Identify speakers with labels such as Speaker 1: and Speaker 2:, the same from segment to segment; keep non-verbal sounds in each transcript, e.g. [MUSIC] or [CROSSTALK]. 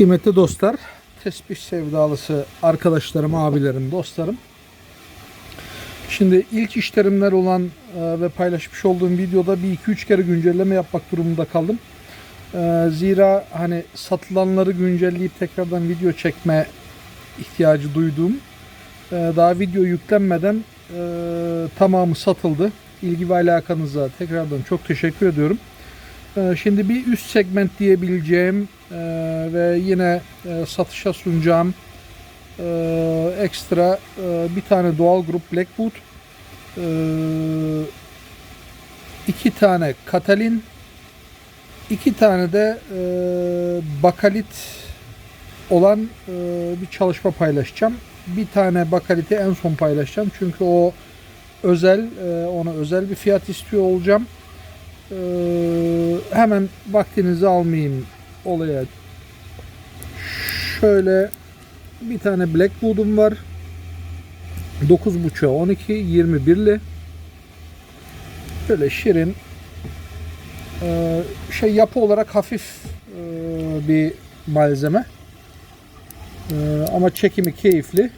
Speaker 1: Kıymetli dostlar, tesbih sevdalısı arkadaşlarım, abilerim, dostlarım. Şimdi ilk işlerimler olan e, ve paylaşmış olduğum videoda bir iki üç kere güncelleme yapmak durumunda kaldım. E, Zira hani satılanları güncelleyip tekrardan video çekme ihtiyacı duyduğum e, daha video yüklenmeden tamamı satıldı. İlgi ve alakanıza tekrardan çok teşekkür ediyorum. Şimdi bir üst segment diyebileceğim e, ve yine e, satışa sunacağım e, ekstra e, bir tane doğal grup Blackwood, e, iki tane Katalin, iki tane de e, Bakalit olan e, bir çalışma paylaşacağım. Bir tane Bakalit'i en son paylaşacağım çünkü o özel, e, ona özel bir fiyat istiyor olacağım. Ee, hemen vaktinizi almayayım olaya. Şöyle bir tane Blackwood'um var. 9.5'a 12 21'li. Böyle şirin ee, şey yapı olarak hafif ee, bir malzeme. Ee, ama çekimi keyifli.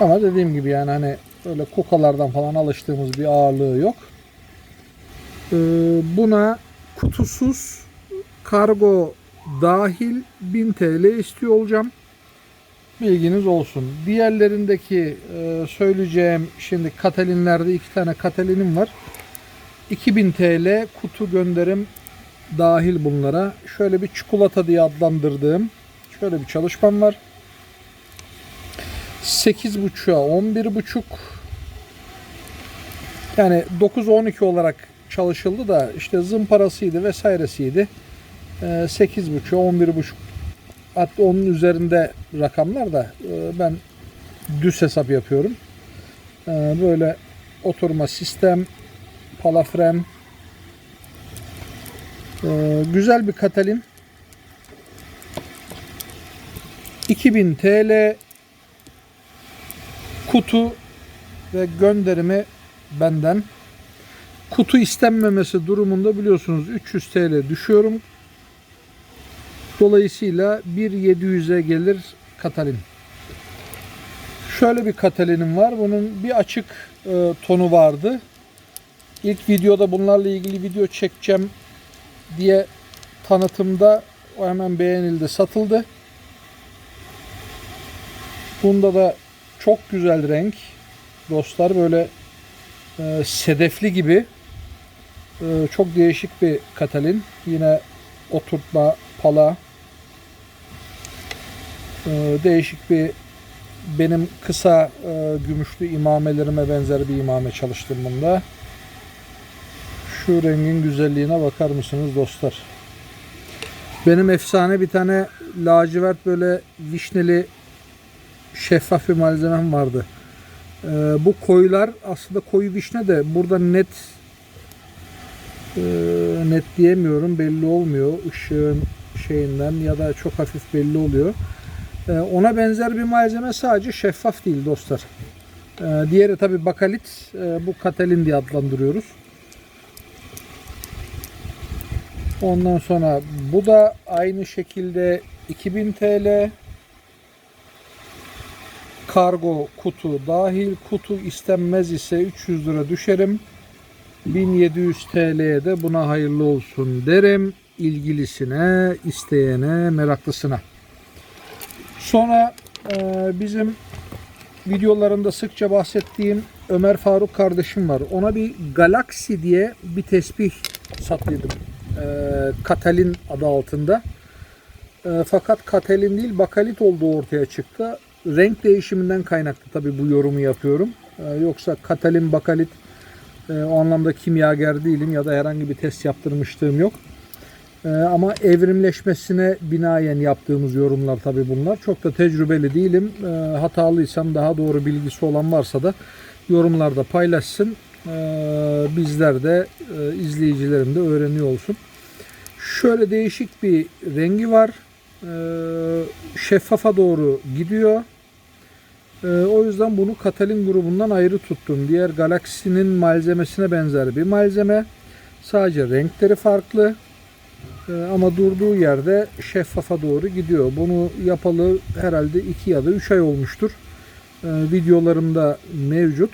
Speaker 1: Ama dediğim gibi yani hani öyle kukalardan falan alıştığımız bir ağırlığı yok. Ee, buna kutusuz kargo dahil 1000 TL istiyor olacağım. Bilginiz olsun. Diğerlerindeki e, söyleyeceğim şimdi Katalinlerde iki tane Katalinim var. 2000 TL kutu gönderim dahil bunlara. Şöyle bir çikolata diye adlandırdığım şöyle bir çalışmam var. 8.5'a 11.5 yani 9-12 olarak çalışıldı da işte zımparasıydı vesairesiydi. Ee, 8.5'a 11.5 hatta onun üzerinde rakamlar da e, ben düz hesap yapıyorum. Ee, böyle oturma sistem palafren Ee, güzel bir Katalin 2000 TL kutu ve gönderimi benden. Kutu istenmemesi durumunda biliyorsunuz 300 TL düşüyorum. Dolayısıyla 1.700'e gelir Katalin. Şöyle bir Katalin'im var. Bunun bir açık e, tonu vardı. İlk videoda bunlarla ilgili video çekeceğim diye tanıtımda o hemen beğenildi, satıldı. Bunda da çok güzel renk. Dostlar böyle e, sedefli gibi e, çok değişik bir katalin. Yine oturtma, pala e, değişik bir benim kısa e, gümüşlü imamelerime benzer bir imame çalıştım bunda. Şu rengin güzelliğine bakar mısınız dostlar? Benim efsane bir tane lacivert böyle vişneli şeffaf bir malzemem vardı. Ee, bu koyular aslında koyu vişne de burada net e, net diyemiyorum belli olmuyor ışığın şeyinden ya da çok hafif belli oluyor. Ee, ona benzer bir malzeme sadece şeffaf değil dostlar. Ee, diğeri tabi bakalit e, bu katalin diye adlandırıyoruz. Ondan sonra bu da aynı şekilde 2000 TL kargo kutu dahil kutu istenmez ise 300 lira düşerim. 1700 TL'ye de buna hayırlı olsun derim ilgilisine, isteyene, meraklısına. Sonra e, bizim videolarında sıkça bahsettiğim Ömer Faruk kardeşim var. Ona bir Galaxy diye bir tesbih sattıydım. E, Katalin adı altında. E, fakat Katalin değil Bakalit olduğu ortaya çıktı renk değişiminden kaynaklı tabi bu yorumu yapıyorum. Ee, yoksa katalin bakalit e, o anlamda kimyager değilim ya da herhangi bir test yaptırmışlığım yok. E, ama evrimleşmesine binaen yaptığımız yorumlar tabi bunlar. Çok da tecrübeli değilim. E, hatalıysam daha doğru bilgisi olan varsa da yorumlarda paylaşsın. E, bizler de e, izleyicilerim de öğreniyor olsun. Şöyle değişik bir rengi var. E, şeffafa doğru gidiyor. Ee, o yüzden bunu Katalin grubundan ayrı tuttum. Diğer Galaxy'nin malzemesine benzer bir malzeme. Sadece renkleri farklı. Ee, ama durduğu yerde şeffafa doğru gidiyor. Bunu yapalı herhalde 2 ya da 3 ay olmuştur. Ee, videolarımda mevcut.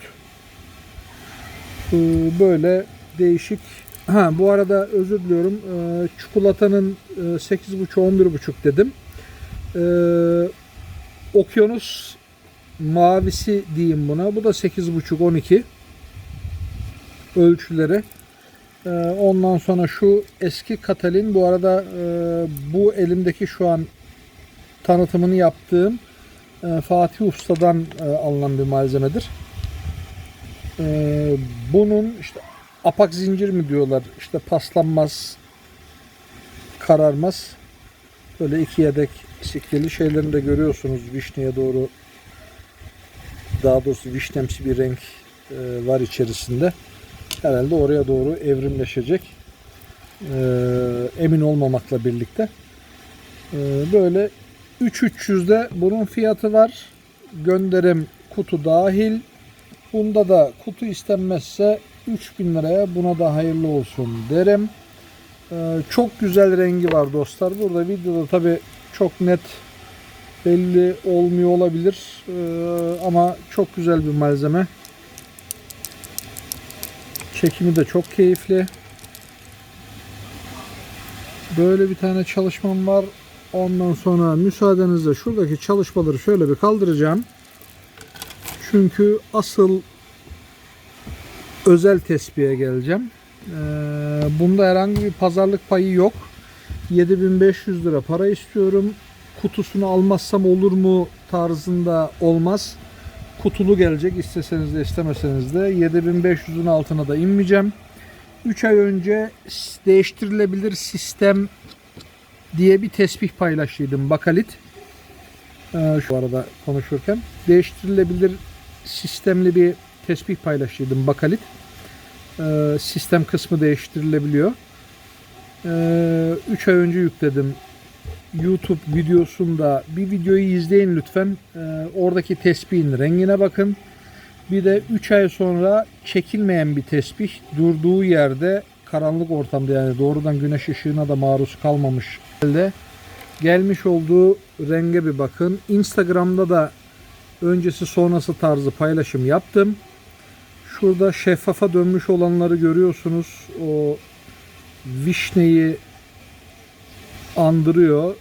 Speaker 1: Böyle değişik. Ha bu arada özür diliyorum. Çikolatanın e, 8.5 11.5 dedim. Okyanus mavisi diyeyim buna. Bu da 8.5 12 ölçüleri. Ee, ondan sonra şu eski Katalin bu arada e, bu elimdeki şu an tanıtımını yaptığım e, Fatih Usta'dan e, alınan bir malzemedir. Bunun işte apak zincir mi diyorlar işte paslanmaz kararmaz böyle iki yedek sikleli şeylerini de görüyorsunuz vişneye doğru daha doğrusu vişnemsi bir renk e, var içerisinde. Herhalde oraya doğru evrimleşecek. E, emin olmamakla birlikte. E, böyle 3300'de bunun fiyatı var. Gönderim kutu dahil. Bunda da kutu istenmezse 3000 liraya buna da hayırlı olsun derim. Çok güzel rengi var dostlar. Burada videoda tabi çok net belli olmuyor olabilir E, ama çok güzel bir malzeme Çekimi de çok keyifli. Böyle bir tane çalışmam var. Ondan sonra müsaadenizle şuradaki çalışmaları şöyle bir kaldıracağım. Çünkü asıl özel tespihe geleceğim. Ee, bunda herhangi bir pazarlık payı yok. 7500 lira para istiyorum. Kutusunu almazsam olur mu tarzında olmaz kutulu gelecek isteseniz de istemeseniz de 7500'ün altına da inmeyeceğim. 3 ay önce değiştirilebilir sistem diye bir tesbih paylaştıydım Bakalit. Ee, şu arada konuşurken değiştirilebilir sistemli bir tesbih paylaştıydım Bakalit. Ee, sistem kısmı değiştirilebiliyor. 3 ee, ay önce yükledim YouTube videosunda bir videoyu izleyin lütfen. Ee, oradaki tespihin rengine bakın. Bir de 3 ay sonra çekilmeyen bir tesbih durduğu yerde karanlık ortamda yani doğrudan güneş ışığına da maruz kalmamış halde gelmiş olduğu renge bir bakın. Instagram'da da öncesi sonrası tarzı paylaşım yaptım. Şurada şeffafa dönmüş olanları görüyorsunuz. O vişneyi andırıyor.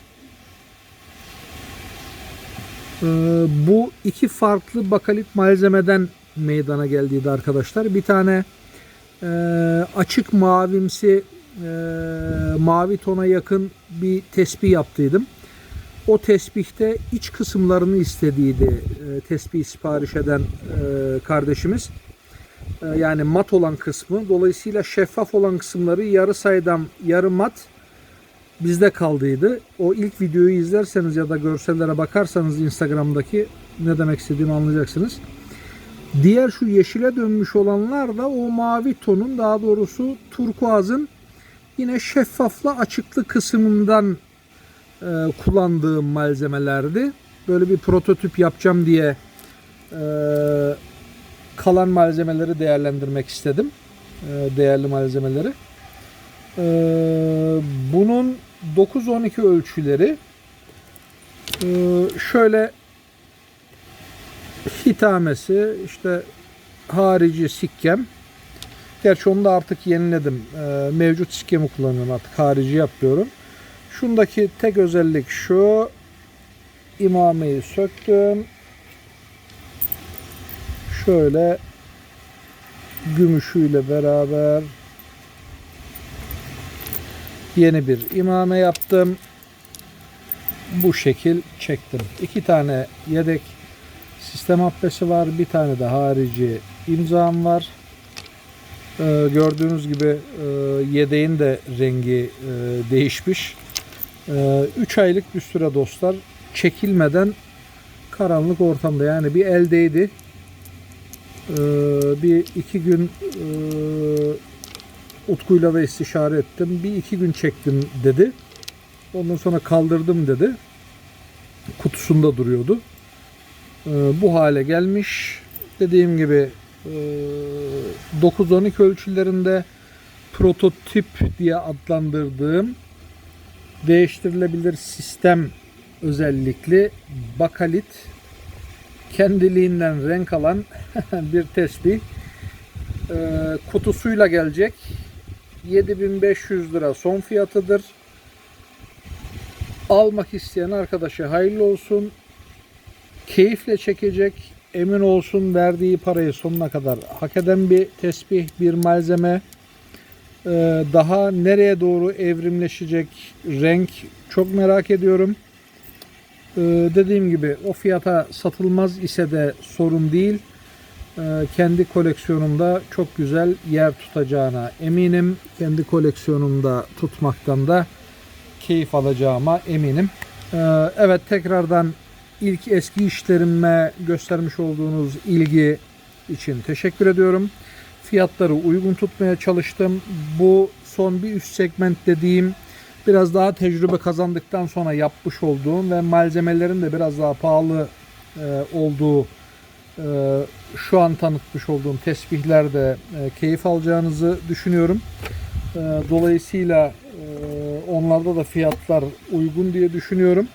Speaker 1: Ee, bu iki farklı bakalit malzemeden meydana geldiydi arkadaşlar. Bir tane e, açık mavimsi e, mavi tona yakın bir tespih yaptıydım. O tesbihte iç kısımlarını istediydi e, tesbih sipariş eden e, kardeşimiz. E, yani mat olan kısmı. Dolayısıyla şeffaf olan kısımları yarı saydam, yarı mat bizde kaldıydı. O ilk videoyu izlerseniz ya da görsellere bakarsanız Instagram'daki ne demek istediğimi anlayacaksınız. Diğer şu yeşile dönmüş olanlar da o mavi tonun daha doğrusu turkuazın yine şeffafla açıklı kısmından e, kullandığım malzemelerdi. Böyle bir prototip yapacağım diye e, kalan malzemeleri değerlendirmek istedim. E, değerli malzemeleri. E, bunun 9-12 ölçüleri e, şöyle hitamesi işte harici sikkem. Gerçi onu da artık yeniledim. E, mevcut sikkemi kullanıyorum artık harici yapıyorum. Şundaki tek özellik şu imameyi söktüm. Şöyle gümüşüyle beraber yeni bir imame yaptım. Bu şekil çektim. İki tane yedek sistem habbesi var. Bir tane de harici imzam var. Ee, gördüğünüz gibi e, yedeğin de rengi e, değişmiş. 3 e, aylık bir süre dostlar. Çekilmeden karanlık ortamda yani bir eldeydi. E, bir iki gün e, Utku'yla da istişare ettim. Bir iki gün çektim dedi. Ondan sonra kaldırdım dedi. Kutusunda duruyordu. Ee, bu hale gelmiş. Dediğim gibi e, 9-12 ölçülerinde prototip diye adlandırdığım değiştirilebilir sistem özellikli bakalit kendiliğinden renk alan [LAUGHS] bir tesbih. Ee, kutusuyla gelecek. 7500 lira son fiyatıdır. Almak isteyen arkadaşa hayırlı olsun. Keyifle çekecek. Emin olsun verdiği parayı sonuna kadar hak eden bir tesbih, bir malzeme. Ee, daha nereye doğru evrimleşecek renk çok merak ediyorum. Ee, dediğim gibi o fiyata satılmaz ise de sorun değil. Ee, kendi koleksiyonumda çok güzel yer tutacağına eminim. Kendi koleksiyonumda tutmaktan da keyif alacağıma eminim. Ee, evet tekrardan ilk eski işlerime göstermiş olduğunuz ilgi için teşekkür ediyorum. Fiyatları uygun tutmaya çalıştım. Bu son bir üst segment dediğim biraz daha tecrübe kazandıktan sonra yapmış olduğum ve malzemelerin de biraz daha pahalı e, olduğu şu an tanıtmış olduğum tesbihlerde e, keyif alacağınızı düşünüyorum. E, dolayısıyla e, onlarda da fiyatlar uygun diye düşünüyorum.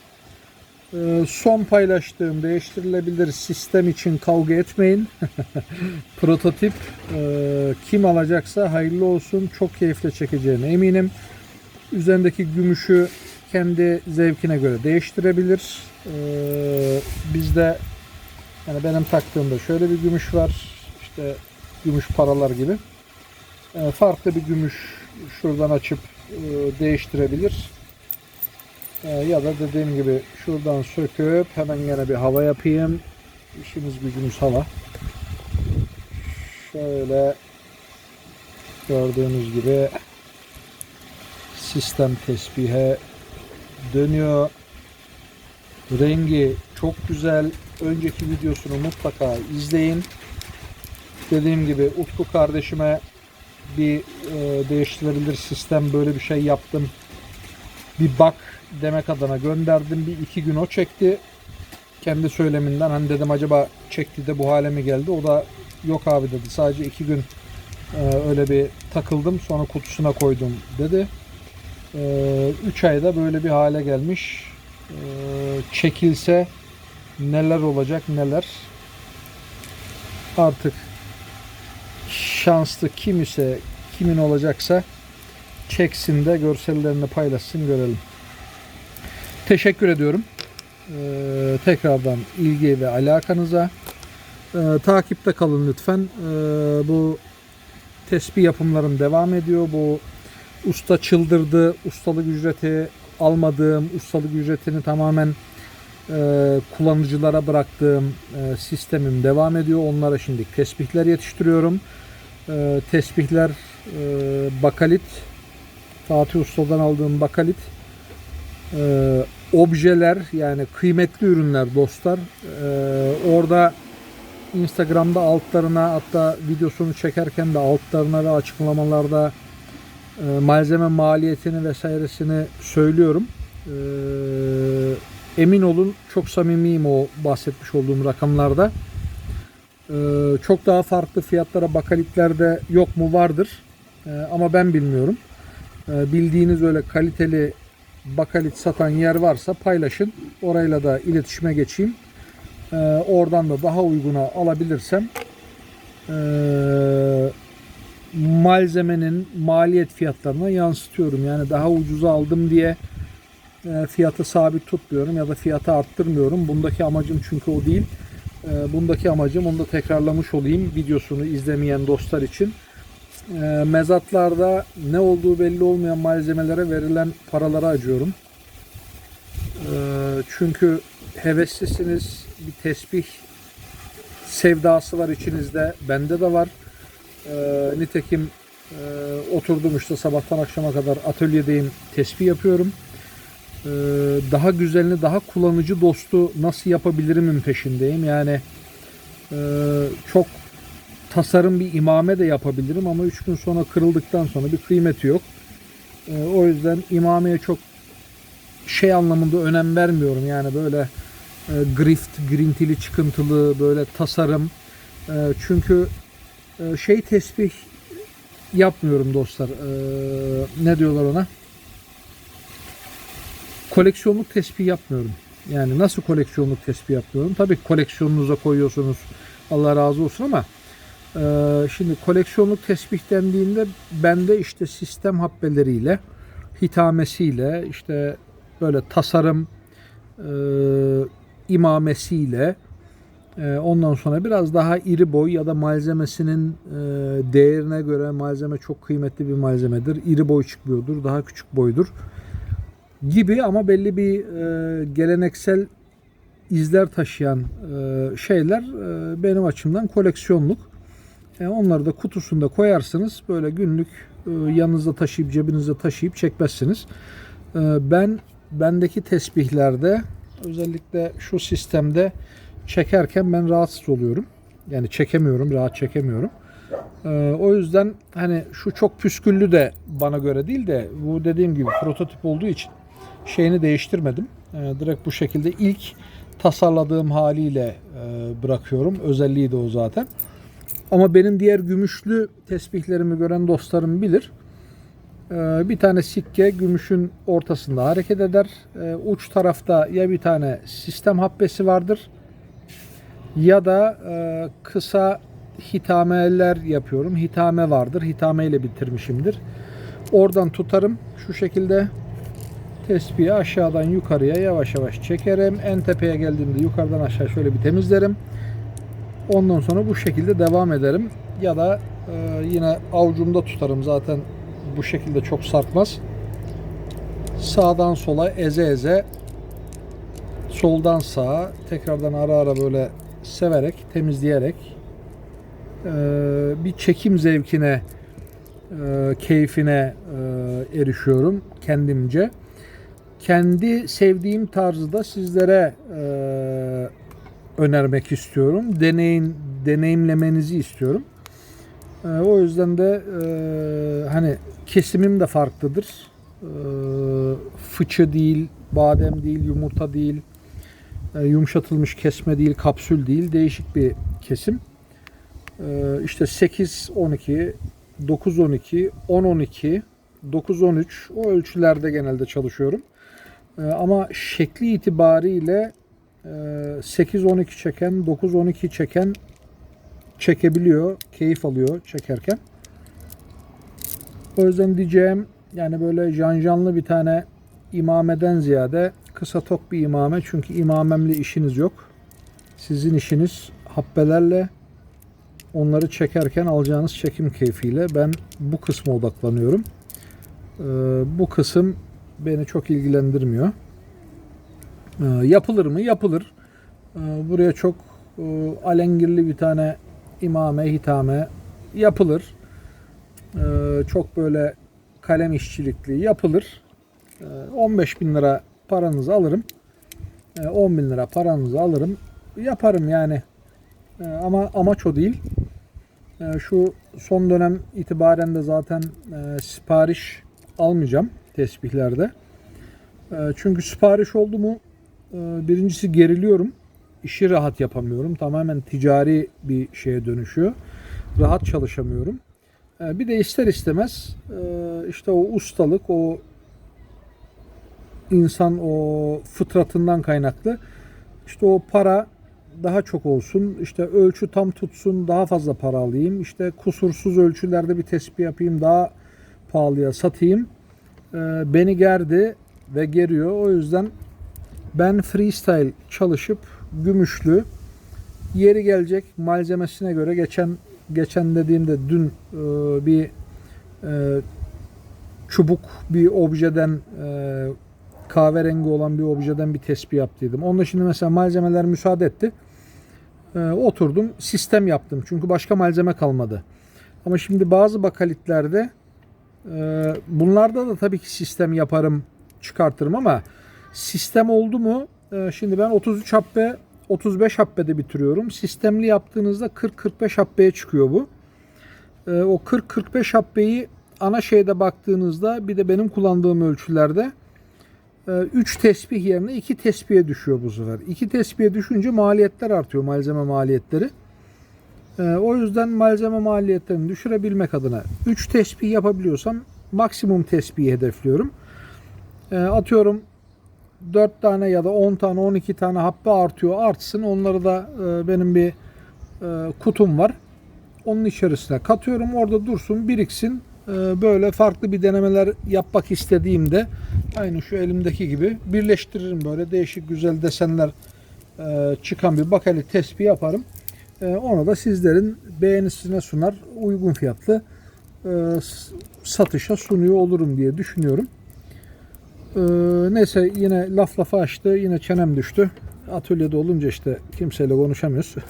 Speaker 1: E, son paylaştığım değiştirilebilir sistem için kavga etmeyin. [LAUGHS] Prototip e, kim alacaksa hayırlı olsun. Çok keyifle çekeceğine eminim. Üzerindeki gümüşü kendi zevkine göre değiştirebilir. Ee, bizde yani benim taktığımda şöyle bir gümüş var. İşte gümüş paralar gibi. Ee, farklı bir gümüş şuradan açıp e, değiştirebilir. Ee, ya da dediğim gibi şuradan söküp hemen yine bir hava yapayım. İşimiz gücümüz hava. Şöyle gördüğünüz gibi sistem tesbihe dönüyor. Rengi çok güzel. Önceki videosunu mutlaka izleyin. Dediğim gibi Utku kardeşime bir e, değiştirilebilir sistem böyle bir şey yaptım. Bir bak demek adına gönderdim. Bir iki gün o çekti. Kendi söyleminden hani dedim acaba çekti de bu hale mi geldi? O da yok abi dedi. Sadece iki gün e, öyle bir takıldım. Sonra kutusuna koydum dedi. 3 ayda böyle bir hale gelmiş. Ee, çekilse neler olacak neler. Artık şanslı kim ise kimin olacaksa çeksin de görsellerini paylaşsın görelim. Teşekkür ediyorum. Ee, tekrardan ilgi ve alakanıza. Ee, takipte kalın lütfen. Ee, bu tespih yapımlarım devam ediyor. Bu usta çıldırdı, ustalık ücreti almadığım, ustalık ücretini tamamen e, kullanıcılara bıraktığım e, sistemim devam ediyor. Onlara şimdi tesbihler yetiştiriyorum. E, tesbihler e, bakalit, Fatih Usta'dan aldığım bakalit, e, objeler yani kıymetli ürünler dostlar. E, orada Instagram'da altlarına hatta videosunu çekerken de altlarına ve açıklamalarda e, malzeme maliyetini vesairesini söylüyorum. E, emin olun çok samimiyim o bahsetmiş olduğum rakamlarda. E, çok daha farklı fiyatlara bakalitlerde yok mu vardır. E, ama ben bilmiyorum. E, bildiğiniz öyle kaliteli bakalit satan yer varsa paylaşın. Orayla da iletişime geçeyim. Oradan da daha uyguna alabilirsem malzemenin maliyet fiyatlarına yansıtıyorum. Yani daha ucuza aldım diye fiyatı sabit tutmuyorum ya da fiyatı arttırmıyorum. Bundaki amacım çünkü o değil. E, bundaki amacım onu da tekrarlamış olayım videosunu izlemeyen dostlar için. E, mezatlarda ne olduğu belli olmayan malzemelere verilen paralara acıyorum. Çünkü heveslisiniz bir tesbih sevdası var içinizde. Bende de var. E, nitekim e, oturdum işte sabahtan akşama kadar atölyedeyim, tespih yapıyorum. E, daha güzelini, daha kullanıcı dostu nasıl yapabilirimin peşindeyim. Yani e, çok tasarım bir imame de yapabilirim ama 3 gün sonra kırıldıktan sonra bir kıymeti yok. E, o yüzden imameye çok şey anlamında önem vermiyorum. Yani böyle e, grift, grintili, çıkıntılı böyle tasarım. E, çünkü ee, şey tesbih yapmıyorum dostlar. Ee, ne diyorlar ona? Koleksiyonluk tespih yapmıyorum. Yani nasıl koleksiyonluk tespih yapmıyorum? Tabii koleksiyonunuza koyuyorsunuz. Allah razı olsun ama e, şimdi koleksiyonluk tespih dendiğinde bende işte sistem habbeleriyle, hitamesiyle, işte böyle tasarım e, imamesiyle, e, ondan sonra biraz daha iri boy ya da malzemesinin e, değerine göre malzeme çok kıymetli bir malzemedir. İri boy çıkmıyordur, daha küçük boydur gibi ama belli bir e, geleneksel izler taşıyan e, şeyler e, benim açımdan koleksiyonluk. E, onları da kutusunda koyarsınız. Böyle günlük e, yanınızda taşıyıp cebinizde taşıyıp çekmezsiniz. E, ben bendeki tesbihlerde özellikle şu sistemde çekerken ben rahatsız oluyorum. Yani çekemiyorum, rahat çekemiyorum. Ee, o yüzden hani şu çok püsküllü de bana göre değil de bu dediğim gibi prototip olduğu için şeyini değiştirmedim. Ee, direkt bu şekilde ilk tasarladığım haliyle e, bırakıyorum. Özelliği de o zaten. Ama benim diğer gümüşlü tesbihlerimi gören dostlarım bilir. Ee, bir tane sikke gümüşün ortasında hareket eder. Ee, uç tarafta ya bir tane sistem habbesi vardır ya da e, kısa hitameler yapıyorum. Hitame vardır. Hitame ile bitirmişimdir. Oradan tutarım. Şu şekilde tespihi aşağıdan yukarıya yavaş yavaş çekerim. En tepeye geldiğimde yukarıdan aşağı şöyle bir temizlerim. Ondan sonra bu şekilde devam ederim. Ya da e, yine avucumda tutarım. Zaten bu şekilde çok sarkmaz. Sağdan sola eze eze soldan sağa tekrardan ara ara böyle severek, temizleyerek e, bir çekim zevkine, e, keyfine e, erişiyorum kendimce. Kendi sevdiğim tarzı da sizlere e, önermek istiyorum. Deneyin, deneyimlemenizi istiyorum. E, o yüzden de e, hani kesimim de farklıdır. E, fıçı değil, badem değil, yumurta değil, e, yumuşatılmış kesme değil, kapsül değil, değişik bir kesim. E, işte 8 12, 9 12, 10 12, 9 13 o ölçülerde genelde çalışıyorum. E, ama şekli itibariyle 8 12 çeken, 9 12 çeken çekebiliyor, keyif alıyor çekerken. O yüzden diyeceğim yani böyle janjanlı bir tane imameden ziyade kısa tok bir imame. Çünkü imamemle işiniz yok. Sizin işiniz habbelerle onları çekerken alacağınız çekim keyfiyle. Ben bu kısma odaklanıyorum. Ee, bu kısım beni çok ilgilendirmiyor. Ee, yapılır mı? Yapılır. Ee, buraya çok e, alengirli bir tane imame, hitame yapılır. Ee, çok böyle kalem işçilikli yapılır. 15 Ee, bin lira paranızı alırım. 10 bin lira paranızı alırım. Yaparım yani. Ama amaç o değil. Şu son dönem itibaren de zaten e, sipariş almayacağım tesbihlerde. Ee, Çünkü sipariş oldu mu e, birincisi geriliyorum. İşi rahat yapamıyorum. Tamamen ticari bir şeye dönüşüyor. Rahat çalışamıyorum. Ee, Bir de ister istemez e, işte o ustalık, o insan o fıtratından kaynaklı işte o para daha çok olsun. işte ölçü tam tutsun. Daha fazla para alayım. işte kusursuz ölçülerde bir tespih yapayım. Daha pahalıya satayım. Ee, beni gerdi ve geriyor. O yüzden ben freestyle çalışıp gümüşlü yeri gelecek malzemesine göre geçen geçen dediğimde dün e, bir e, çubuk bir objeden e, kahverengi olan bir objeden bir tespih yaptıydım. Onda şimdi mesela malzemeler müsaade etti. Oturdum sistem yaptım. Çünkü başka malzeme kalmadı. Ama şimdi bazı bakalitlerde bunlarda da tabii ki sistem yaparım çıkartırım ama sistem oldu mu e, şimdi ben 33 habbe 35 habbede bitiriyorum. Sistemli yaptığınızda 40-45 habbeye çıkıyor bu. E, o 40-45 habbeyi ana şeyde baktığınızda bir de benim kullandığım ölçülerde 3 tesbih yerine 2 tesbihe düşüyor bu sefer. 2 tesbihe düşünce maliyetler artıyor malzeme maliyetleri. Ee, o yüzden malzeme maliyetlerini düşürebilmek adına 3 tesbih yapabiliyorsam maksimum tesbihi hedefliyorum. Ee, atıyorum 4 tane ya da 10 tane 12 tane happe artıyor artsın. Onları da e, benim bir e, kutum var. Onun içerisine katıyorum. Orada dursun, biriksin. E, böyle farklı bir denemeler yapmak istediğimde aynı şu elimdeki gibi birleştiririm böyle değişik güzel desenler e, çıkan bir bakali tespih yaparım. E, onu da sizlerin beğenisine sunar. Uygun fiyatlı e, satışa sunuyor olurum diye düşünüyorum. E, neyse yine laf lafa açtı. Yine çenem düştü. Atölyede olunca işte kimseyle konuşamıyoruz. [LAUGHS]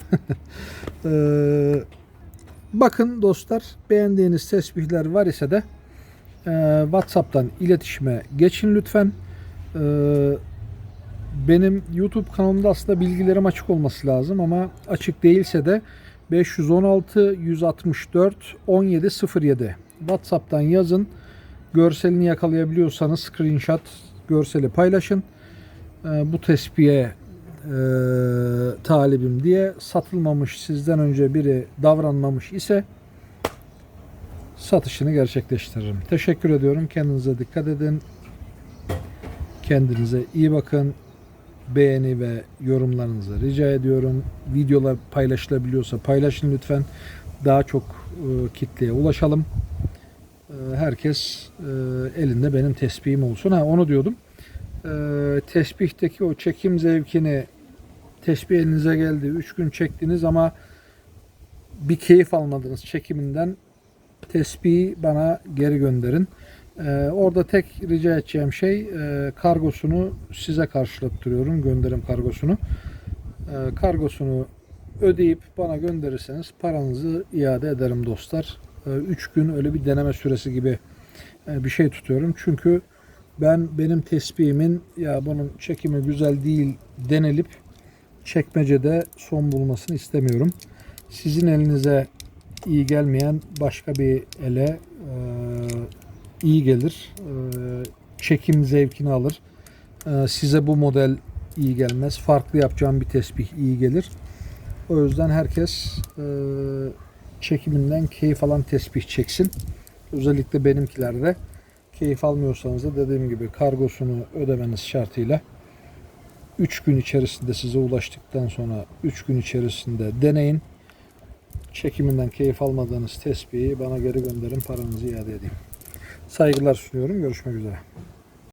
Speaker 1: E, bakın dostlar beğendiğiniz tesbihler var ise de e, WhatsApp'tan iletişime geçin lütfen. Benim YouTube kanalımda aslında bilgilerim açık olması lazım ama açık değilse de 516 164 1707 WhatsApp'tan yazın. Görselini yakalayabiliyorsanız screenshot görseli paylaşın. Ee, bu tespihe e, talibim diye satılmamış sizden önce biri davranmamış ise satışını gerçekleştiririm. Teşekkür ediyorum. Kendinize dikkat edin. Kendinize iyi bakın beğeni ve yorumlarınızı rica ediyorum. Videolar paylaşılabiliyorsa paylaşın lütfen. Daha çok e, kitleye ulaşalım. E, herkes e, elinde benim tesbihim olsun. Ha onu diyordum. E, tesbihteki o çekim zevkini tesbih elinize geldi. 3 gün çektiniz ama bir keyif almadınız çekiminden. Tesbihi bana geri gönderin. Ee, orada tek rica edeceğim şey e, kargosunu size karşılattırıyorum gönderim kargosunu. Ee, kargosunu ödeyip bana gönderirseniz paranızı iade ederim dostlar. 3 gün öyle bir deneme süresi gibi e, bir şey tutuyorum. Çünkü ben benim tespihimin ya bunun çekimi güzel değil denilip çekmecede son bulmasını istemiyorum. Sizin elinize iyi gelmeyen başka bir ele e, iyi gelir. E, çekim zevkini alır. E, size bu model iyi gelmez. Farklı yapacağım bir tesbih iyi gelir. O yüzden herkes e, çekiminden keyif alan tesbih çeksin. Özellikle benimkilerde keyif almıyorsanız da dediğim gibi kargosunu ödemeniz şartıyla 3 gün içerisinde size ulaştıktan sonra 3 gün içerisinde deneyin. Çekiminden keyif almadığınız tespihi bana geri gönderin paranızı iade edeyim. Saygılar sunuyorum. Görüşmek üzere.